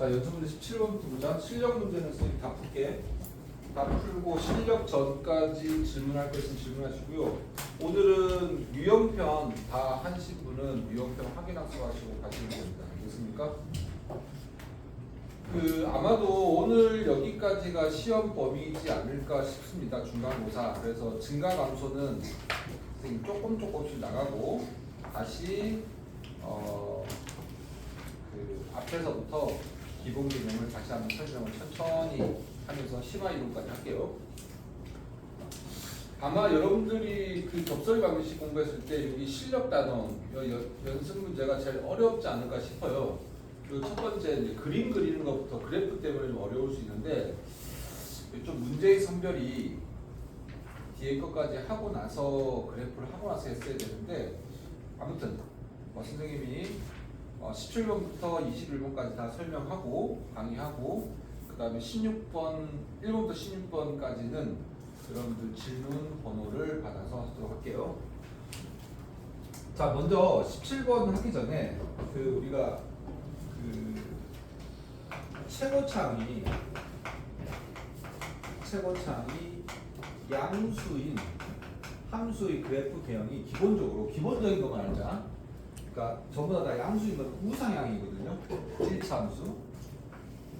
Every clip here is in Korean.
자, 연습 문제 17번부터 보자. 실력 문제는 선생님 다 풀게. 다 풀고 실력 전까지 질문할 거 있으면 질문하시고요. 오늘은 유형편 다 하신 분은 유형편 확인 학습하시고 가시면 됩니다. 알겠습니까? 그 아마도 오늘 여기까지가 시험 범위이지 않을까 싶습니다. 중간고사. 그래서 증가 감소는 선생님 조금 조금씩 나가고 다시 어, 그 앞에서부터 기본 개념을 다시 한번 설명을 천천히 하면서 심화 이론까지 할게요. 아마 여러분들이 그 접설 방식 공부했을 때 여기 실력 여- 연습 문제가 제일 어렵지 않을까 싶어요. 그 첫 번째 그림 그리는 것부터 그래프 때문에 좀 어려울 수 있는데 좀 문제의 선별이 뒤에 것까지 하고 나서 그래프를 하고 나서 했어야 되는데 아무튼 어, 선생님이 어, 17번부터 21번까지 다 설명하고 강의하고 그 다음에 16번 1번부터 16번까지는 여러분들 질문 번호를 받아서 하도록 할게요. 자 먼저 17번 하기 전에 그 우리가 그 최고창이 최고창이 양수인 함수의 그래프 개형이 기본적으로 기본적인 것만 알자. 그러니까 전부 다, 다 양수인 건 우상향이거든요. 1차 함수,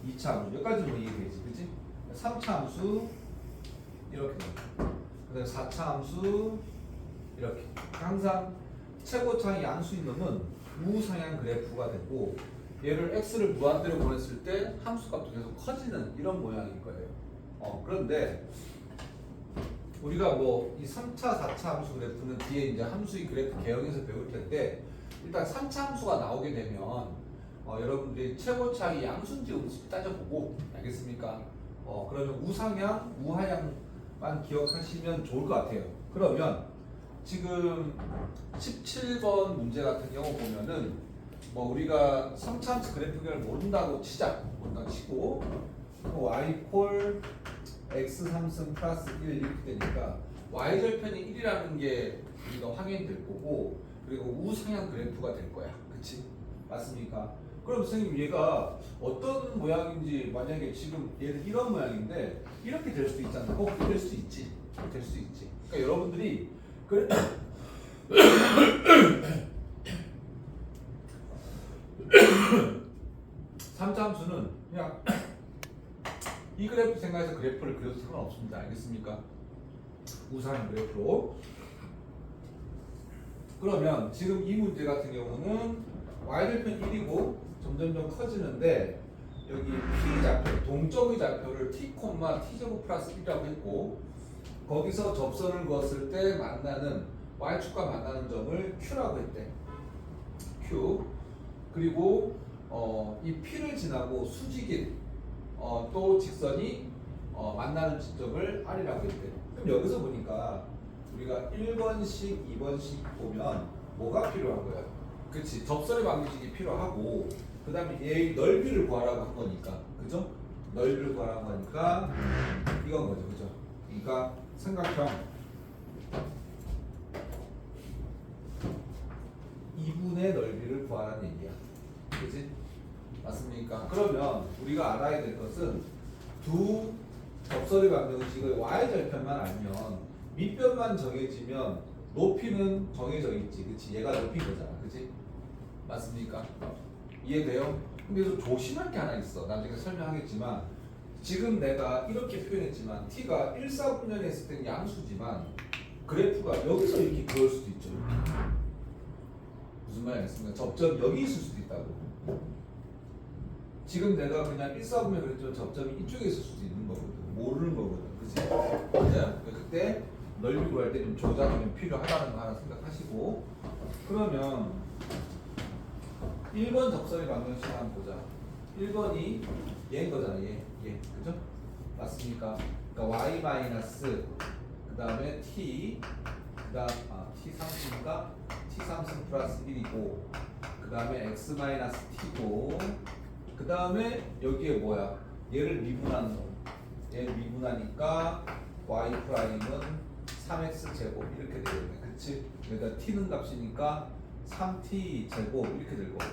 2차 함수 여기까지 뭐 이해되지, 그렇지? 3차 함수 이렇게 그다음에 4차 함수 이렇게 항상 최고창이 양수인 놈은 우상향 그래프가 되고 얘를 x를 무한대로 보냈을 때 함수 값도 계속 커지는 이런 모양일 거예요. 어, 그런데 우리가 뭐 이 3차, 4차 함수 그래프는 뒤에 이제 함수의 그래프 개형에서 배울 텐데 일단 3차 함수가 나오게 되면 어, 여러분들이 최고차이 양수인지 음수인지 따져보고 알겠습니까? 어, 그러면 우상향, 우하향만 기억하시면 좋을 것 같아요. 그러면 지금 17번 문제 같은 경우 보면은 뭐 우리가 3차 함수 그래프 개형을 모른다고 치자 모른다고 치고 y 콜 x 3승 플러스 1 이렇게 되니까 y 절편이 1이라는 게 우리가 확인될 거고 그리고 우상향 그래프가 될 거야. 그치? 맞습니까? 그럼 선생님 얘가 어떤 모양인지 만약에 지금 얘는 이런 모양인데 이렇게 될 수도 있잖아. 어, 될수 있지. 될 수 있지. 그러니까 여러분들이 그 삼차함수는 그냥 이 그래프 생각해서 그래프를 그려도 상관없습니다. 알겠습니까? 우상향 그래프로. 그러면 지금 이 문제 같은 경우는 y절편 1이고 점점점 커지는데 여기 p 좌표, 동점의 좌표를 t, t제곱 플러스 1이라고 했고 거기서 접선을 그었을 때 만나는 y축과 만나는 점을 q라고 했대. q. 그리고 어, 이 p를 지나고 수직인 어, 또 직선이 어, 만나는 지점을 R이라고 했대. 그럼 여기서 보니까 우리가 1번씩, 2번씩 보면 뭐가 필요한 거야? 그치 접선의 방정식이 필요하고 그 다음에 얘의 넓이를 구하라고 한 거니까 그죠? 넓이를 구하라고 하니까 이건 거죠 그죠? 그러니까 삼각형 2분의 넓이를 구하라는 얘기야 그지? 맞습니까? 그러면 우리가 알아야 될 것은 두 접선의 방정식의 y절편만 알면 밑변만 정해지면 높이는 정해져 있지 그치? 얘가 높인 거잖아 그치? 맞습니까? 이해돼요? 근데 좀 조심할 게 하나 있어 나중에 설명하겠지만 지금 내가 이렇게 표현했지만 t가 1, 4분면에 했을 때는 양수지만 그래프가 여기서 이렇게 그을 수도 있죠 무슨 말이 겠습니까 접점 여기 있을 수도 있다고 지금 내가 그냥 1, 4분면 그랬지만 접점이 이쪽에 있을 수도 있는 거거든 모르는 거거든 그치? 맞아요? 그때 넓이 구할 때 좀 조작이 좀 필요하다는 거 하나 생각하시고 그러면 1번 접선의 방정식 한번 보자 1번이 얘인 거잖아 얘, 얘 그죠? 맞습니까? 그러니까 y 마이너스 그 다음에 t 그 다음 아, t 3승인가? t 3승 플러스 1이고 그 다음에 x 마이너스 t고 그 다음에 여기에 뭐야? 얘를 미분하는 거 얘를 미분하니까 y 프라임은 3x 제곱 이렇게 되겠네 그치? 여기다 t는 값이니까 3t 제곱 이렇게 될 거고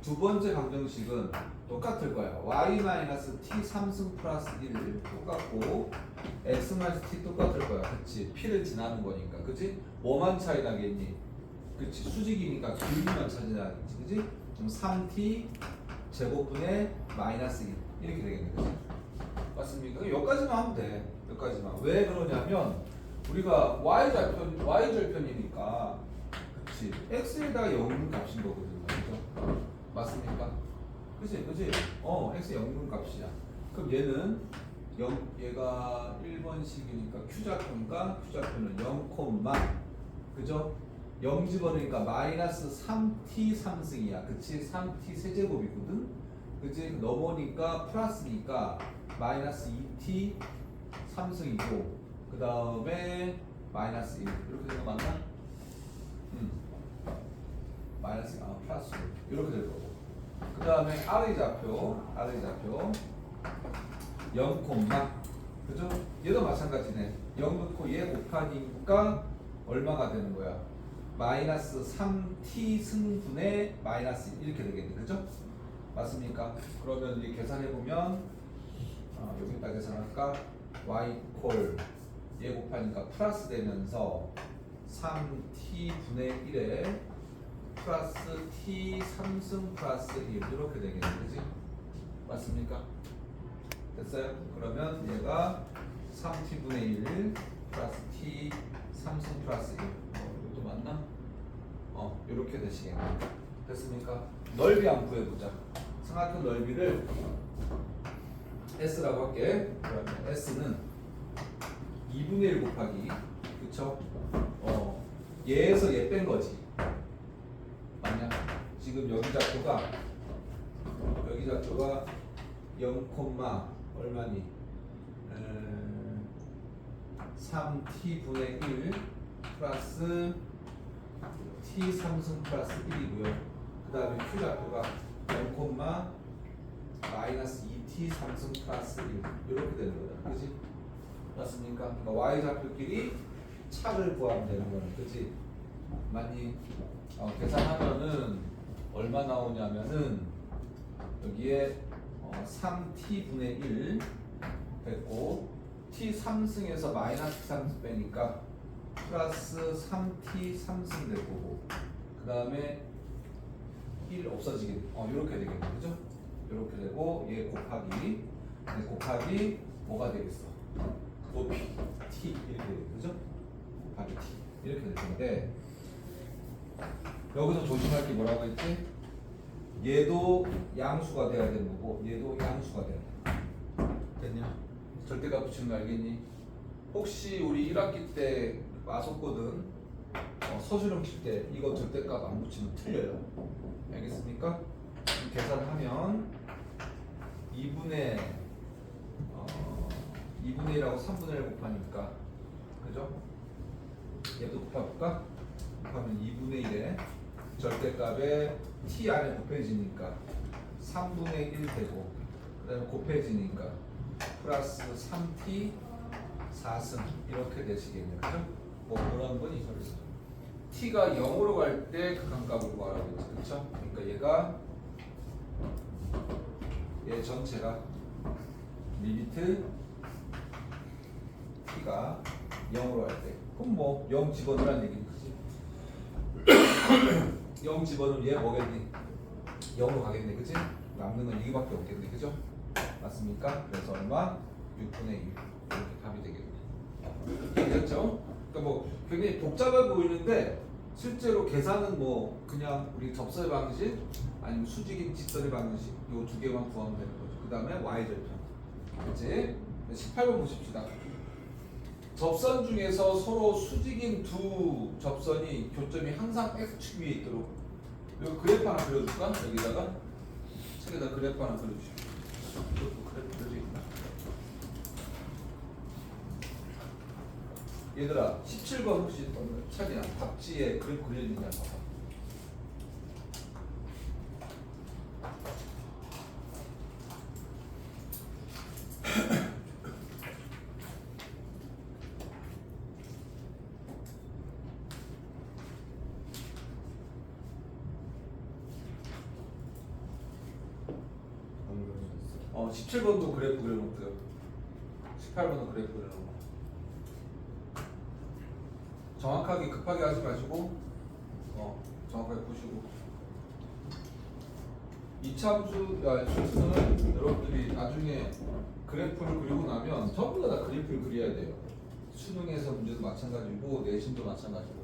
두 번째 방정식은 똑같을 거야. y t 3승 플러스 1 똑같고 x t 똑같을 거야. 그치? p를 지나는 거니까. 그치? 뭐만 차이 나겠니? 그치? 수직이니까 길이만 차이 나겠지. 그치? 그럼 3t 제곱분의 마이너스 1 이렇게 되겠네. 그치? 맞습니까? 여기까지만 하면 돼. 여기까지만. 왜 그러냐면 우리가 y 절편 y 절편이니까 그치? x에다가 0인 값인 거거든요. 그죠? 맞습니까? 그치? 그치? 어, x 0인 값이야. 그럼 얘는 0, 얘가 1번식이니까 Q좌표니까 Q좌표는 0, 그죠? 0 집어넣으니까 마이너스 3t 3승이야. 그치? 3t 세제곱이거든? 그치? 넘어오니까 플러스니까 마이너스 2t 3승이고 그 다음에 마이너스 1 이렇게 되는 거 맞나? 음. 마이너스 아 플러스 이렇게 될 거고 그 다음에 R의 좌표 R의 좌표 0 콤마 그죠? 얘도 마찬가지네 0 넣고 얘 곱하니까 얼마가 되는 거야? 마이너스 3t 승분의 마이너스 1 이렇게 되겠네 그죠? 맞습니까? 그러면 이제 계산해보면 어, 여기다 계산할까? y 콜 얘 곱하니까 플러스 되면서 3t 분의 1에 플러스 t 3승 플러스 1 이렇게 되겠네 그지? 맞습니까? 됐어요? 그러면 얘가 3t 분의 1 플러스 t 3승 플러스 1 어, 이것도 맞나? 어 이렇게 되시겠네 됐습니까? 넓이 한번 구해보자 삼각형 넓이를 S라고 할게 그러면 S는 2분의 1 곱하기 그쵸? 어 얘에서 얘 뺀 거지 맞냐? 지금 여기 좌표가 여기 좌표가 0, 얼마니? 에, 3t 분의 1 플러스 t 3승 플러스 1이고요. 그 다음에 q 좌표가 0, 마이너스 2t 3승 플러스 1 이렇게 되는 거다. 그지? 맞습니까? 그러니까 y 좌표끼리 차를 구하면 되는 거는 그지? 많이 어, 계산하면은 얼마 나오냐면은 여기에 어, 3t 분의 1 됐고 t 3승에서 마이너스 3승 빼니까 플러스 3t 3승 될 거고 그 다음에 1 없어지게 어 이렇게 되겠네 그죠? 이렇게 되고 얘 곱하기 얘 곱하기 뭐가 되겠어? 높이 t 이렇게 되겠죠 그죠? 곱하기 t 이렇게 될 텐데 여기서 조심할 게 뭐라고 했지? 얘도 양수가 돼야 되는 거고 얘도 양수가 돼야 돼. 됐냐? 절대값 붙이는 거 알겠니? 혹시 우리 1학기 때 왔었거든 어, 서술형 칠때 이거 절대값 안 붙이면 틀려요 알겠습니까? 계산하면 2분의 어, 2분의 1하고 3분의 1 곱하니까 그죠? 얘도 곱해볼까? 곱하면 2분의 1에 절대값에 t 안에 곱해지니까 3분의 1 되고 그 다음에 곱해지니까 플러스 3t 4승 이렇게 되시겠네요 그죠? 뭐 그런 건 있었어 t가 0으로 갈 때 극한값으로 가라고 했지 그쵸? 그러니까 얘가 얘 전체가 리미트 t가 0으로 갈때 그럼 뭐 0 집어넣으라는 얘기는 그지 0 집어넣으면 얘 뭐겠니? 0으로 가겠네 그치? 남는 건 이거밖에 없겠네 그죠? 맞습니까? 그래서 얼마? 6분의 1 이렇게 답이 되겠네 이해됐죠? 그러니까 뭐 굉장히 복잡해 보이는데 실제로 계산은 뭐 그냥 우리 접선의 방식 아니면 수직인 직선의 방식 요 두 개만 구하면 되는 거죠 그 다음에 y절편 그치? 18번 보십시다 접선 중에서 서로 수직인 두 접선이 교점이 항상 x축 위에 있도록 여기 그래프 하나 그려줄까? 여기다가 책에다 그래프 하나 그려주시고 이것도 그래프 있나? 얘들아 17번 혹시 차이나 답지에 그래프 그려있느냐 봐봐 어, 17번도 그래프 그려놓고요. 18번도 그래프 그려놓고. 정확하게 급하게 하지 마시고, 어, 정확하게 보시고. 이참수, 야, 수수는 여러분들이 나중에 그래프를 그리고 나면 전부 다 그래프를 그려야 돼요. 수능에서 문제도 마찬가지고 내신도 마찬가지고.